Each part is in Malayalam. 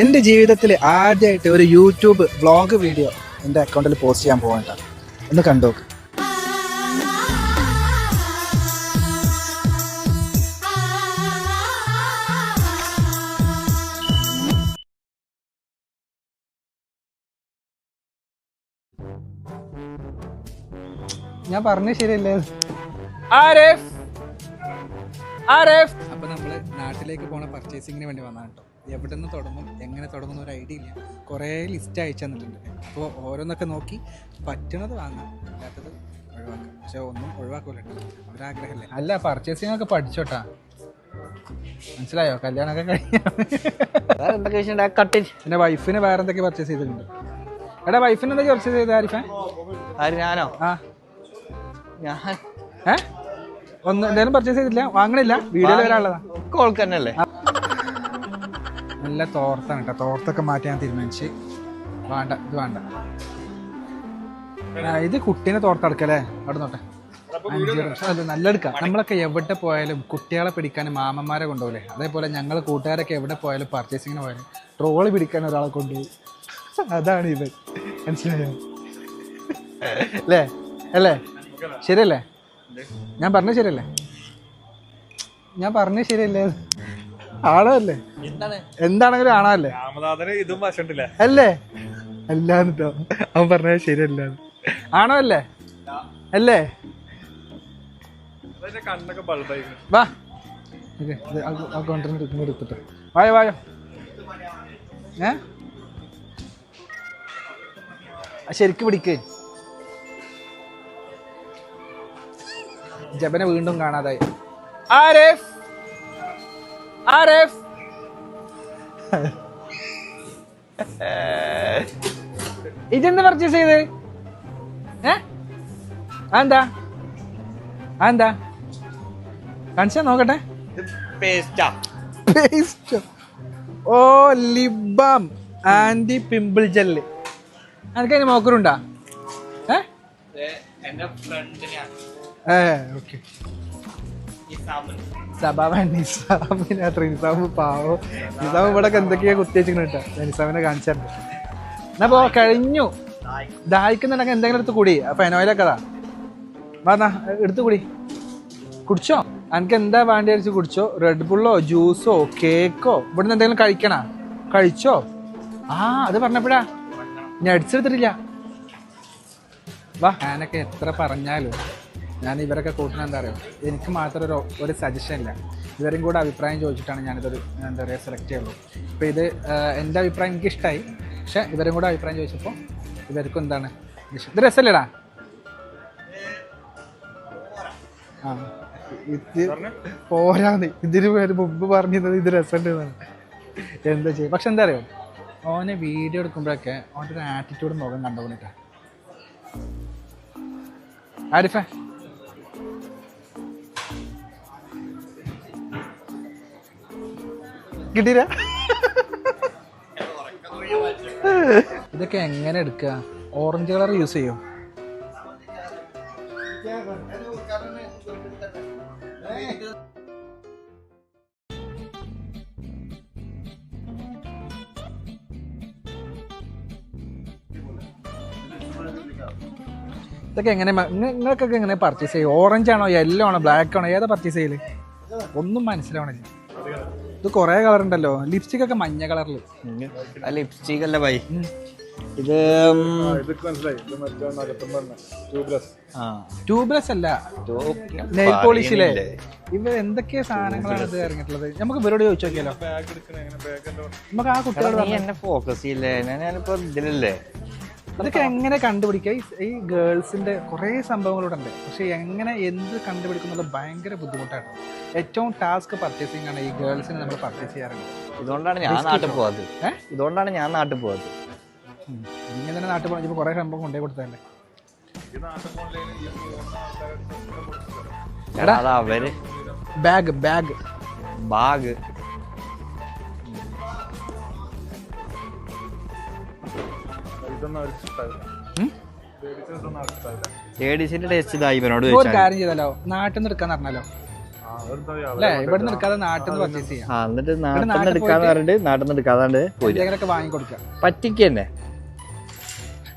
എന്റെ ജീവിതത്തിൽ ആദ്യമായിട്ട് ഒരു യൂട്യൂബ് വ്ളോഗ് വീഡിയോ എന്റെ അക്കൗണ്ടിൽ പോസ്റ്റ് ചെയ്യാൻ പോകണ്ട ഒന്ന് കണ്ടോക്ക് ഞാൻ പറഞ്ഞ ശരിയല്ലേ? ആരെ ആരിഫ്? അപ്പൊ നമ്മൾ നാട്ടിലേക്ക് പോണ പർച്ചേസിങ്ങിന് വേണ്ടി വന്നാ കേട്ടോ. എവിടെ നിന്ന് തുടങ്ങും എങ്ങനെ തുടങ്ങുന്ന ഒരു ഐഡിയ ഇല്ല. കുറേ ലിസ്റ്റ് അയച്ചു തന്നിട്ടുണ്ട്. അപ്പോൾ ഓരോന്നൊക്കെ നോക്കി പറ്റണത് വാങ്ങാം അല്ലാത്തത് ഒഴിവാക്കാം. പക്ഷെ ഒന്നും ഒഴിവാക്കൂല ഒരാഗ്രഹമല്ലേ അല്ല പർച്ചേസിംഗ് ഒക്കെ പഠിച്ചോട്ടാ. മനസ്സിലായോ? കല്യാണമൊക്കെ കഴിഞ്ഞു. എന്റെ വൈഫിന് വേറെ എന്തൊക്കെ പർച്ചേസ് ചെയ്തിട്ടുണ്ട്? എടാ വൈഫിന് എന്തൊക്കെ പർച്ചേസ് ചെയ്ത ആരിഫാൻ ആര് ഞാനോ? ആ. ഞാൻ. ഏ? ഒന്ന് എന്തായാലും പർച്ചേസ് ചെയ്തില്ല വാങ്ങണില്ല? വീഡിയോയിൽ വരാനുള്ളതാ? കോൾക്ക് തന്നെ അല്ലേ നല്ല തോർത്താണ് കേട്ടോ തോർത്തൊക്കെ മാറ്റാൻ തീരുമാനിച്ച്. വേണ്ട ഇത് വേണ്ട. ഇത് കുട്ടീനെ തോർത്തെടുക്കല്ലേ അവിടെ നോട്ടെ. അഞ്ച് വർഷം അല്ല നല്ല എടുക്കാം. നമ്മളൊക്കെ എവിടെ പോയാലും കുട്ടികളെ പിടിക്കാൻ മാമന്മാരെ കൊണ്ടുപോകില്ലേ? അതേപോലെ ഞങ്ങൾ കൂട്ടുകാരൊക്കെ എവിടെ പോയാലും പർച്ചേസിങ്ങിന് പോയാലും ട്രോൾ പിടിക്കാൻ ഒരാളെ കൊണ്ടുപോകും അതാണ് ഇത്. മനസ്സിലായോ? അല്ലേ? അല്ലേ? ശരിയല്ലേ? ഞാൻ പറഞ്ഞത് ശരിയല്ലേ? ഞാൻ പറഞ്ഞത് ശരിയല്ലേ? ആണോ അല്ലേ എന്താണെങ്കിലും ആണല്ലേ? ഇതും വശണ്ടില്ല അല്ലേ? അല്ലാന്നിട്ടോ അവൻ പറഞ്ഞത് ശരിയല്ല. ആണോ അല്ലേ? അല്ലേ വാ. ഇങ്ങോട്ട് എടുത്തിട്ട്. വായോ വായോ. ഏ? ശരിക്ക് പിടിക്ക്. ജബനെ വീണ്ടും കാണാതായി. ആരിഫ്? ആരിഫ് ഇതെന്ത് പർച്ചേസ് ചെയ്ത്? ഏ? എന്താ അതെന്താ? കാണിച്ചാ നോക്കട്ടെ. പേസ്റ്റാ പേസ്റ്റ് ഓ ലിബാം ആന്റി പിമ്പിൾ ജെല്ല് അനക്ക് അതിന് മോക്കറുണ്ടാ ഏ? ഏ ഓക്കെ സബാബ് നിസാബിനെ നിസാമ് പാവോ. നിസാബ് ഇവിടെ എന്തൊക്കെയാ കുത്തിവെച്ചിങ്ങനെ കേട്ടോ. നിസാബിനെ കാണിച്ചിട്ടുണ്ട് എന്നാ പോ കഴിഞ്ഞു. ദാഹിക്കുന്നുണ്ടെങ്കിൽ എന്തെങ്കിലും എടുത്ത് കൂടി. അപ്പൊ എനോയിലൊക്കെ അതാ വാ എടുത്ത് കൂടി. കുടിച്ചോ? എനിക്ക് എന്താ വേണ്ടി വെച്ച് കുടിച്ചോ? റെഡ് ബുള്ളോ ജ്യൂസോ കേക്കോ ഇവിടുന്ന് എന്തെങ്കിലും കഴിക്കണ? കഴിച്ചോ? ആ അത് പറഞ്ഞപ്പോഴാ. ഞാൻ അടിച്ചെടുത്തിട്ടില്ല വാ ഞാനൊക്കെ എത്ര പറഞ്ഞാലും. ഞാൻ ഇവരൊക്കെ കൂട്ടുന്ന എന്താ പറയുക എനിക്ക് മാത്രം ഒരു ഒരു സജഷൻ ഇല്ല. ഇവരും കൂടെ അഭിപ്രായം ചോദിച്ചിട്ടാണ് ഞാനിതൊരു എന്താ പറയുക സെലക്ട് ചെയ്യുള്ളൂ. അപ്പോൾ ഇത് എന്റെ അഭിപ്രായം എനിക്ക് ഇഷ്ടമായി പക്ഷേ ഇവരും കൂടെ അഭിപ്രായം ചോദിച്ചപ്പോൾ ഇവർക്കും എന്താണ്. ഇത് രസമല്ലേടാ ആ. ഇത് പോരാന്ന്. ഇതിന് പേര് മുമ്പ് പറഞ്ഞത് ഇത് രസമുണ്ടെന്നാണ്. എന്താ ചെയ്യുക പക്ഷെ എന്താ അറിയോ? ഓനെ വീഡിയോ എടുക്കുമ്പോഴൊക്കെ ഓന്റെ ഒരു ആറ്റിറ്റ്യൂഡ് മുഖം കണ്ടുകൊണ്ടിട്ടാ ആരിഫേ? കിട്ടിയില്ല? ഇതൊക്കെ എങ്ങനെ എടുക്കുക ഓറഞ്ച് കളർ യൂസ് ചെയ്യും? ഇതൊക്കെ എങ്ങനെ നിങ്ങൾക്കൊക്കെ എങ്ങനെ പർച്ചേസ് ചെയ്യും? ഓറഞ്ച് ആണോ യെല്ലോ ആണോ ബ്ലാക്ക് ആണോ? ഏതാ പർച്ചേസ് ചെയ്യൽ? ഒന്നും മനസ്സിലാവണില്ല. ഇത് കുറേ കളർ ഉണ്ടല്ലോ. ലിപ്സ്റ്റിക് ഒക്കെ മഞ്ഞ കളറിൽ ലിപ്സ്റ്റിക് അല്ല ബൈ ഇത് ട്യൂബ്ലെസ് അല്ല. നെയിൽ പോളിഷിലെ ഇവ എന്തൊക്കെയാ സാധനങ്ങളാണ് ഇത് ഇറങ്ങിയിട്ടുള്ളത്? നമുക്ക് ഇവരോട് ചോദിച്ചു നോക്കിയാലോ? ബാഗ് എടുക്കണ എങ്ങനെ ബാഗ് എന്താ നമുക്ക് ആ കുട്ടികളോട് എന്നെ ഫോക്കസ് ചെയ്യില്ലേ? ഞാൻ- ഞാനിപ്പോ ഇതിലല്ലേ? ഇതൊക്കെ എങ്ങനെ കണ്ടുപിടിക്കുക? ഈ- ഗേൾസിന്റെ കുറേ സംഭവങ്ങളിവിടെ ഉണ്ട് പക്ഷെ എങ്ങനെ എന്ത് കണ്ടുപിടിക്കുന്നത് ഭയങ്കര ബുദ്ധിമുട്ടാണ് ഏറ്റവും ടാസ്ക് പർച്ചേസിംഗ് ആണ് ഈ ഗേൾസിന് നമ്മൾ പർച്ചേസ് ചെയ്യാറുണ്ട് ഇതുകൊണ്ടാണ് ഞാൻ നാട്ടിൽ പോവാത് ഇതുകൊണ്ടാണ് ഞാൻ നാട്ടിൽ ഉം. ഇങ്ങനെ തന്നെ നാട്ടിൽ പോകണം. കുറേ സംഭവം കൊണ്ടേ കൊടുത്തതല്ലേ എടാ. Bag bag bag. ലേഡീസിന്റെ ടേസ്റ്റ് ഇതായി ഇവനോട് ഒരു കാര്യം ചെയ്താലോ? നാട്ടിൽ നിന്ന് എടുക്കാന്ന് പറഞ്ഞാലോ. അല്ലേ? ഇവിടെ നാട്ടിൽ നിന്ന് പർച്ചേസ് ചെയ്യാം. ആ എന്നിട്ട് നാട്ടിൽ നിന്ന് എടുക്കാന്ന് പറഞ്ഞിട്ട് നാട്ടിൽ നിന്ന് എടുക്കാതാണ്ട് പോയി എന്തെങ്കിലുമൊക്കെ വാങ്ങി കൊടുക്കാം പറ്റിക്ക്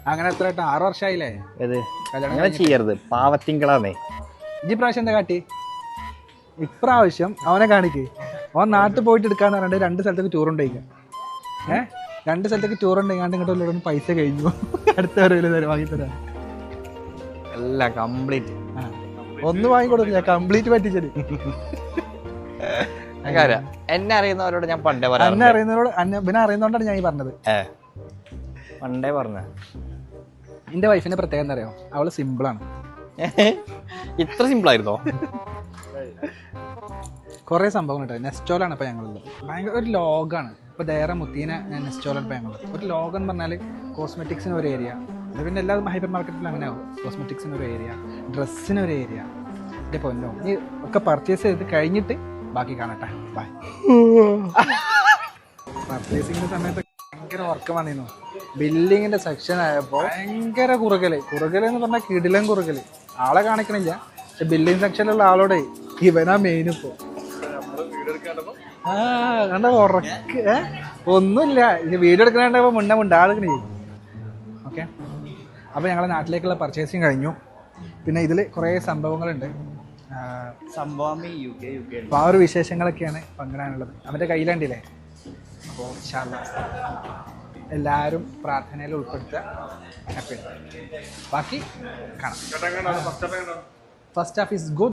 അങ്ങനെ എത്ര ആറ് വർഷമായില്ലേ ഏത്? കല്യാണം അങ്ങനെ ചെയ്യരുത്. പാവത്തിങ്കളാന്നേ. ഇജ്ജ് പ്രാവശ്യം എന്താ കാട്ടി? ഇപ്രാവശ്യം അവനെ കാണിക്ക്. അവൻ നാട്ടിൽ പോയിട്ട് എടുക്കാന്ന് പറഞ്ഞിട്ട് രണ്ട് സ്ഥലത്തേക്ക് ടൂർ ഉണ്ടായിക്കാം ഏ? രണ്ട് സ്ഥലത്തേക്ക് ടൂർ ഉണ്ട് ഉണ്ടെങ്കിൽ ഇങ്ങോട്ട് ഉള്ളവരും പൈസ കഴിഞ്ഞു. അടുത്ത വരവിൽ വാങ്ങി തരാം. എല്ലാം കംപ്ലീറ്റ് ഒന്ന് വാങ്ങിക്കൊടുക്കും ഞാൻ കംപ്ലീറ്റ് പറ്റിച്ചത്. എന്നെ അറിയുന്നവരോട് ഞാൻ പണ്ടേ പറഞ്ഞു എന്നെ അറിയുന്നവരോട് പിന്നെ അറിയുന്നോണ്ടാണ് ഞാൻ ഈ പറഞ്ഞത്. പണ്ടേ പറഞ്ഞ. എന്റെ വൈഫിന്റെ പ്രത്യേകത എന്താ അറിയോ? അവൾ സിമ്പിളാണ് ഇത്ര സിമ്പിൾ ആയിരുന്നോ? കുറേ സംഭവങ്ങൾ കേട്ടോ നെസ്റ്റോലാണ് ഇപ്പൊ ഞങ്ങളുള്ളത് ഭയങ്കര ഒരു ലോഗാണ് ഇപ്പൊ ദേറെ മുത്തീന നെസ്റ്റോറൽ ബാംഗ്ലൂർ ഒരു ലോകം എന്ന് പറഞ്ഞാൽ കോസ്മെറ്റിക്സിന് ഒരു ഏരിയ അത് പിന്നെ എല്ലാ ഹൈപ്പർ മാർക്കറ്റിലും അങ്ങനെ ആവും കോസ്മെറ്റിക്സിന് ഒരു ഏരിയ ഡ്രസ്സിന് ഒരു ഏരിയ എന്റെ പൊന്നോ ഈ ഒക്കെ പർച്ചേസ് ചെയ്ത് കഴിഞ്ഞിട്ട് ബാക്കി കാണട്ടെ. ബൈ പർച്ചേസിങ്ങിന്റെ സമയത്ത് ഭയങ്കര വർക്ക് വന്നിരുന്നു. ബിൽഡിങ്ങിന്റെ സെക്ഷൻ ആയപ്പോൾ ഭയങ്കര കുറുകൽ കുറുകൽ എന്ന് പറഞ്ഞാൽ കിടിലൻ കുറുകൽ ആളെ കാണിക്കണില്ല. പക്ഷെ ബില്ലിംഗ് സെക്ഷനിലുള്ള ആളോടെ ഇവനാ മെയിൻ ഇപ്പോ. ആ കണ്ട ഉറക്ക്. ഒന്നുമില്ല. ഇത് വീഡിയോ എടുക്കണോ മുന്നേ മുണ്ടാടുക്കണേ ഓക്കെ? അപ്പോൾ ഞങ്ങളെ നാട്ടിലേക്കുള്ള പർച്ചേസിങ് കഴിഞ്ഞു. പിന്നെ ഇതിൽ കുറേ സംഭവങ്ങളുണ്ട്. അപ്പൊ സംഭവം അപ്പോൾ ആ ഒരു വിശേഷങ്ങളൊക്കെയാണ് പങ്കിടാനുള്ളത്. അവന്റെ കയ്യിലുണ്ടില്ലേ? അപ്പോൾ എല്ലാവരും പ്രാർത്ഥനയിൽ ഉൾപ്പെടുത്തുക. ഹാപ്പി ബാക്കി കാണാം. First half is good